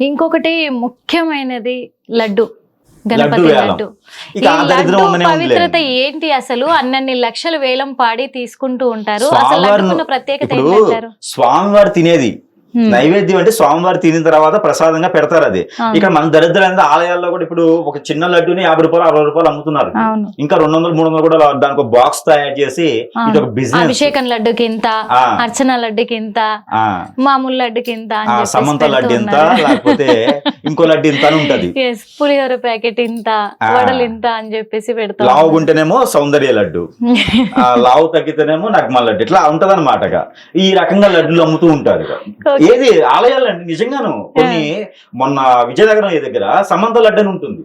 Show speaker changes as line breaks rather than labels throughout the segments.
ఇంకొకటి ముఖ్యమైనది లడ్డు గణపతి
లడ్డు
ఈ లడ్డు పవిత్రత. ఏంటి అసలు అన్నన్ని లక్షలు వేలం పాడి తీసుకుంటూ ఉంటారు అసలు లడ్డుకున్న ప్రత్యేకత ఏంటంటారు
స్వామివారు తినేది. నైవేద్యం అంటే స్వామివారు తినిన తర్వాత ప్రసాదంగా పెడతారు అది. ఇక్కడ మన దరిద్రమైన ఆలయాల్లో కూడా ఇప్పుడు ఒక చిన్న లడ్డుని యాభై రూపాయలు అరవై రూపాయలు అమ్ముతున్నారు ఇంకా రెండు వందలు మూడు వందలు కూడా దానికి ఒక బాక్స్ తయారు చేసి. ఇది ఒక బిజినెస్
అభిషేకం లడ్డుకి ఇంత. అర్చన లడ్డుకి ఇంత మామూలు లడ్డుకి ఇంత
సమంత లడ్డు ఎంత
ఉన్నారు.
లేకపోతే ఇంకో లడ్డు ఇంత అని ఉంటది
పులిహోర ప్యాకెట్ ఇంత. వడలు ఇంత అని చెప్పేసి పెడతా
లావుగుంటేనేమో సౌందర్య లడ్డు ఆ, లావు తగ్గితేనేమో నగ్మ లడ్డు ఇట్లా ఉంటది ఈ రకంగా లడ్డులు అమ్ముతూ ఉంటారు. ఏది ఆలయాలండి నిజంగాను. కొన్ని మొన్న విజయనగరం దగ్గర సమంత లడ్డు అని ఉంటుంది.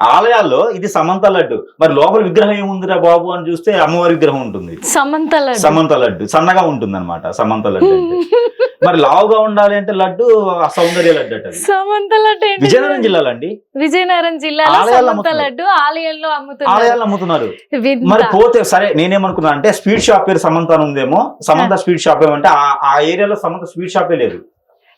ఆలయాల్లో ఇది సమంత లడ్డు. మరి లోపల విగ్రహం ఏముందిరా బాబు అని చూస్తే అమ్మవారి విగ్రహం ఉంటుంది.
సమంత లడ్డు.
సమంత లడ్డు. సన్నగా ఉంటుంది అనమాట సమంత లడ్డు అంటే. మరి లావుగా ఉండాలి అంటే లడ్డు సౌందర్య లడ్డు అంటే.
సమంత లడ్డు?
విజయనగరం జిల్లాలో అండి
విజయనగరం జిల్లాలో సమంత. లడ్డు ఆలయంలో అమ్ముతున్నారు
ఆలయాల్లో అమ్ముతున్నారు. మరి పోతే సరే నేనేమనుకున్నా అంటే స్వీట్ షాప్ పేరు సమంత అని ఉందేమో సమంత స్వీట్ షాప్ ఏమంటే ఆ- ఏరియాలో సమంత స్వీట్ షాపే లేదు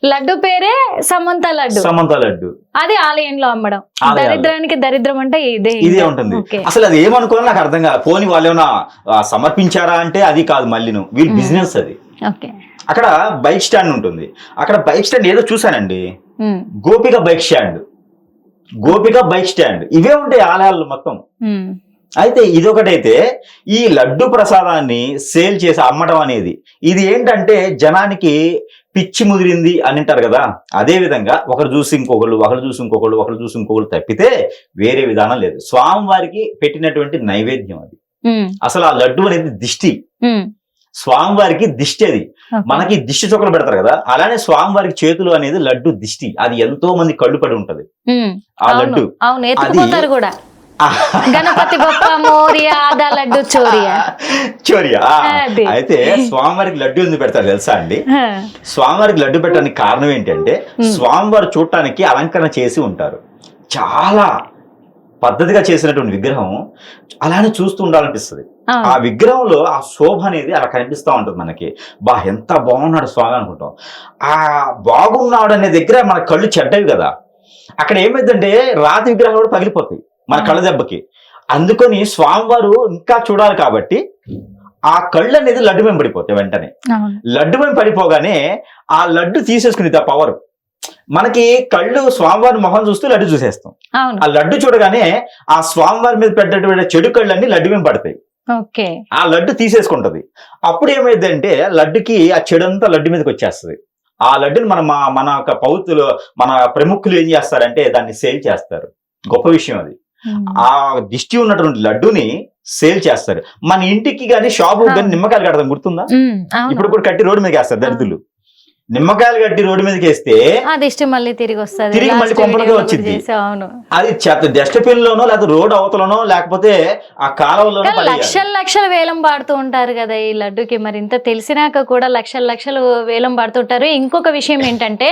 లడ్డు పేరే సమంత లడ్డు
సమంత లడ్డు
అది ఆలయంలో అమ్మడం. దరిద్రానికి దరిద్రం అంటే ఇదే
ఇదే ఉంటుంది. అసలు అది ఏమనుకోవాలో నాకు అర్థం కాదు పోని వాళ్ళు ఏమైనా సమర్పించారా అంటే అది కాదు మళ్ళీను వీళ్ళ. బిజినెస్ అది
ఓకే
అక్కడ బైక్ స్టాండ్ ఉంటుంది. అక్కడ బైక్ స్టాండ్ ఏదో చూసానండి Gopika bike stand. Gopika bike stand. ఇవే ఉంటాయి ఆలయాల్లో మొత్తం. అయితే ఇదొకటైతే ఈ లడ్డు ప్రసాదాన్ని సేల్ చేసి అమ్మడం అనేది. ఇది ఏంటంటే జనానికి పిచ్చి ముదిరింది అని అంటారు కదా. అదే విధంగా ఒకరు చూసి ఇంకొకళ్ళు ఒకరు చూసి ఇంకొకళ్ళు ఒకరు చూసి ఇంకొకళ్ళు తప్పితే వేరే విధానం లేదు. స్వామివారికి పెట్టినటువంటి నైవేద్యం అది. అసలు ఆ లడ్డు అనేది దిష్టి. స్వామివారికి దిష్టి అది. మనకి దిష్టి చొక్కలు పెడతారు కదా అలానే స్వామివారికి చేతులు అనేది లడ్డు దిష్టి. అది ఎంతో మంది కళ్ళు పడి ఉంటది. ఆ లడ్డు.
అవును. కూడా. గణపతి బప్ప మోరియా ఆదా లడ్డు చోరియా.
అయితే స్వామివారికి లడ్డు ఎందుకు పెడతారు తెలుసా అండి? స్వామివారికి లడ్డు పెట్టడానికి కారణం ఏంటంటే స్వామివారు చూడటానికి అలంకరణ చేసి ఉంటారు. చాలా పద్ధతిగా చేసినటువంటి విగ్రహం అలానే చూస్తూ ఉండాలనిపిస్తుంది. ఆ విగ్రహంలో ఆ శోభ అనేది అలా కనిపిస్తూ ఉంటుంది మనకి. బా ఎంత బాగున్నాడు స్వామి అనుకుంటాం. ఆ బాగున్నాడు అనే దగ్గర మన కళ్ళు చెడ్డవి కదా. అక్కడ ఏమైందంటే రాతి విగ్రహాలు కూడా పగిలిపోతాయి మన కళ్ళ దెబ్బకి. అందుకని స్వామివారు ఇంకా చూడాలి కాబట్టి ఆ కళ్ళు అనేది లడ్డు మేము పడిపోతాయి వెంటనే. లడ్డు మేము పడిపోగానే ఆ లడ్డు తీసేసుకుని ఆ పవర్. మనకి కళ్ళు స్వామివారి మొహం చూస్తూ లడ్డు చూసేస్తాం. ఆ లడ్డు చూడగానే ఆ స్వామివారి మీద పెట్టేటువంటి చెడు కళ్ళన్నీ లడ్డు మీద పడతాయి
ఓకే.
ఆ లడ్డు తీసేసుకుంటది. అప్పుడు ఏమైందంటే లడ్డుకి ఆ చెడంతా లడ్డు మీదకి వచ్చేస్తుంది. ఆ లడ్డుని మన మన యొక్క పౌతులు మన ప్రముఖులు ఏం చేస్తారంటే దాన్ని సేల్ చేస్తారు. గొప్ప విషయం అది. ఆ దిష్టి ఉన్నటువంటి లడ్డుని సేల్ చేస్తారు. మన ఇంటికి కానీ షాపు కానీ నిమ్మకాయలు కడతాం గుర్తుందా? ఇప్పుడు కూడా కట్టి రోడ్డు మీదకి వేస్తారు దరిద్రులు. నిమ్మకాయలు కట్టి రోడ్డు మీదకి వేస్తే
అది ఇష్టం మళ్ళీ తిరిగి వస్తుంది
తిరిగి మళ్ళీ కొంపలకే వచ్చింది.
అవును
అది చెత్త డస్ట్బిన్ లోనో లేకపోతే రోడ్ అవతలనో లేకపోతే ఆ కాలువలోనో పడేయాలి.
లక్షల లక్షలు వేలం పాడుతూ ఉంటారు కదా ఈ లడ్డుకి మరి ఇంత తెలిసినాక కూడా లక్షల లక్షలు వేలం పాడుతుంటారు ఇంకొక విషయం ఏంటంటే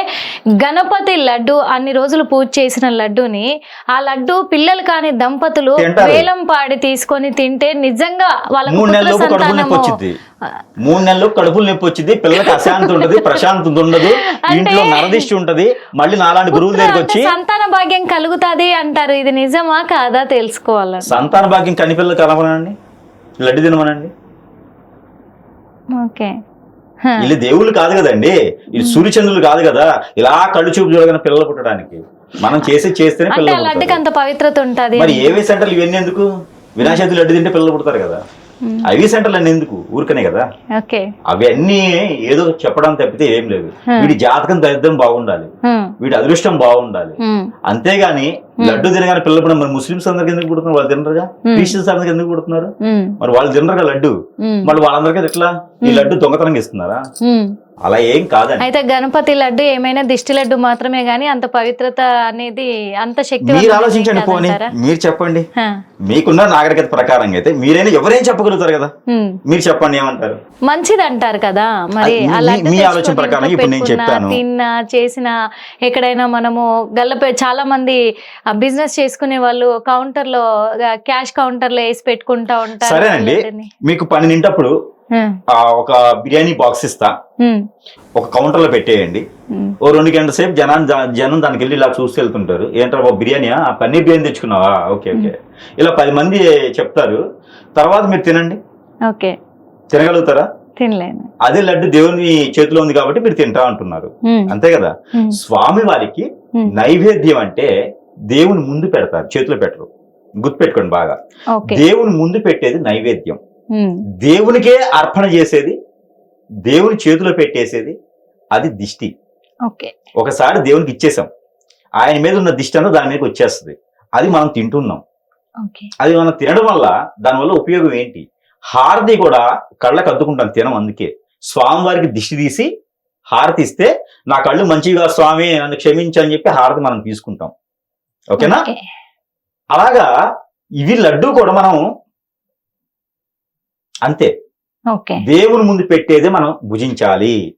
గణపతి లడ్డు అన్ని రోజులు పూజ చేసిన లడ్డుని ఆ లడ్డు పిల్లలు కాని దంపతులు. వేలం పాడి తీసుకొని తింటే నిజంగా
నొప్పి
సంతానము
వచ్చింది మూడు నెలలు కడుపులు నొప్పి వచ్చింది పిల్లలకి అశాంతి ఉంటది ప్రశాంతత ఉండదు ఇంట్లో నరదిష్టి ఉంటది మళ్ళీ నాలాంటి గురువుల దగ్గరికి వచ్చి
సంతాన భాగ్యం కలుగుతాది అంటారు. ఇది నిజమా కాదా తెలుసుకోవాలి
సంతాన భాగ్యం కనిపిల్లలు కలవనండి లడ్డు తినమనండి.
ఓకే.
వీళ్ళు దేవుళ్ళు కాదు కదండి వీళ్ళు సూర్యచంద్రులు కాదు కదా ఇలా కళ్ళు చూపు చూడగానే పిల్లలు పుట్టడానికి. మనం చేసి చేస్తేనే పిల్లలు.
అంత పవిత్రత ఉంటది.
మరి ఏవే సెంటర్లు ఇవన్నీ ఎందుకు? చవితి లడ్డు తింటే పిల్లలు పుడతారు కదా. అవి సెంటర్లు అన్ని ఎందుకు? ఊరికనే కదా. అవి అన్ని ఏదో చెప్పడం తప్పితే ఏం లేదు. వీడి జాతకం దరిద్రం బాగుండాలి.
ఉమ్,
వీడి అదృష్టం బాగుండాలి. అంతేగాని లడ్డు తినగానే పిల్లలు పుట్టిన మరి ముస్లిమ్స్ అందరికి ఎందుకు పుడుతున్నారు? వాళ్ళు తినరుగా?
Hmm.
క్రిస్టియన్స్ అందరికి ఎందుకు పుడుతున్నారు? మరి వాళ్ళు తినరుగా లడ్డు? మరి వాళ్ళందరికీ ఎట్లా? ఈ లడ్డు దొంగతనంగా ఇస్తున్నారా. అలా ఏం కాదండి.
అయితే గణపతి లడ్డు ఏమైనా దిష్టి లడ్డు మాత్రమే గానీ అంత పవిత్రత అనేది అంత శక్తి
మీరు ఆలోచించండి పోనీ. మీరు చెప్పండి. మీకున్న నాగరికత ప్రకారంగా అయితే మీరైనా ఎవరేం చెప్పగలుగుతారు కదా? మీరు చెప్పండి ఏమంటారు?
మంచిది అంటారు కదా మరి
మీ- ఆలోచన ప్రకారం ఇప్పుడు నేను చెప్తాను.
తిన్నా చేసిన ఎక్కడైనా మనము గల్లపే చాలా మంది బిజినెస్ చేసుకునే వాళ్ళు కౌంటర్లో క్యాష్ కౌంటర్లో వేసి పెట్టుకుంటా ఉంటారు
సరేనండి. మీకు పన్నెండింటప్పుడు
ఉమ్,
ఆ, ఒక బిర్యానీ బాక్స్ ఇస్తా. ఒక కౌంటర్లో పెట్టేయండి ఓ రెండు గంటల సేపు జనాన్ని జనం దానికి వెళ్ళి ఇలా చూసి వెళ్తుంటారు. ఏంట్రా బాబు బిర్యానీయా? ఆ పన్నీర్ బిర్యానీ తెచ్చుకున్నావా? Okay okay. ఇలా పది మంది చెప్తారు. తర్వాత మీరు తినండి.
ఓకే.
తినగలుగుతారా?
తినలేను.
అదే లడ్డు దేవుని చేతిలో ఉంది కాబట్టి మీరు తింటా అంటున్నారు. అంతే కదా? స్వామి వారికి నైవేద్యం అంటే దేవుని ముందు పెడతారు. చేతిలో పెట్టరు. గుర్తుపెట్టుకోండి బాగా.
ఓకే.
దేవుని ముందు పెట్టేది నైవేద్యం. దేవునికే అర్పణ చేసేది దేవుని చేతిలో పెట్టేసేది అది దిష్టి.
ఓకే.
ఒకసారి దేవునికి ఇచ్చేసాం. ఆయన మీద ఉన్న దిష్టి అంతా దాని మీదకి వచ్చేస్తుంది. అది మనం తింటున్నాం. అది మనం తినడం వల్ల దానివల్ల ఉపయోగం ఏంటి? హారతి కూడా కళ్ళకు అద్దుకుంటాం తినం అందుకే. స్వామివారికి దిష్టి తీసి హారతి ఇస్తే నా కళ్ళు మంచిగా స్వామి నన్ను క్షమించు అని చెప్పి హారతి మనం తీసుకుంటాం. ఓకేనా?
ఓకే.
అలాగా ఇవి లడ్డు కూడా మనం అంతే. దేవుని ముందు పెట్టేదే మనం భుజించాలి.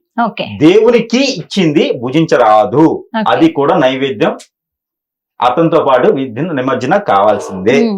దేవునికి ఇచ్చింది భుజించరాదు. అది కూడా నైవేద్యం. అతనితో పాటు విద్య నిమజ్జన కావాల్సిందే.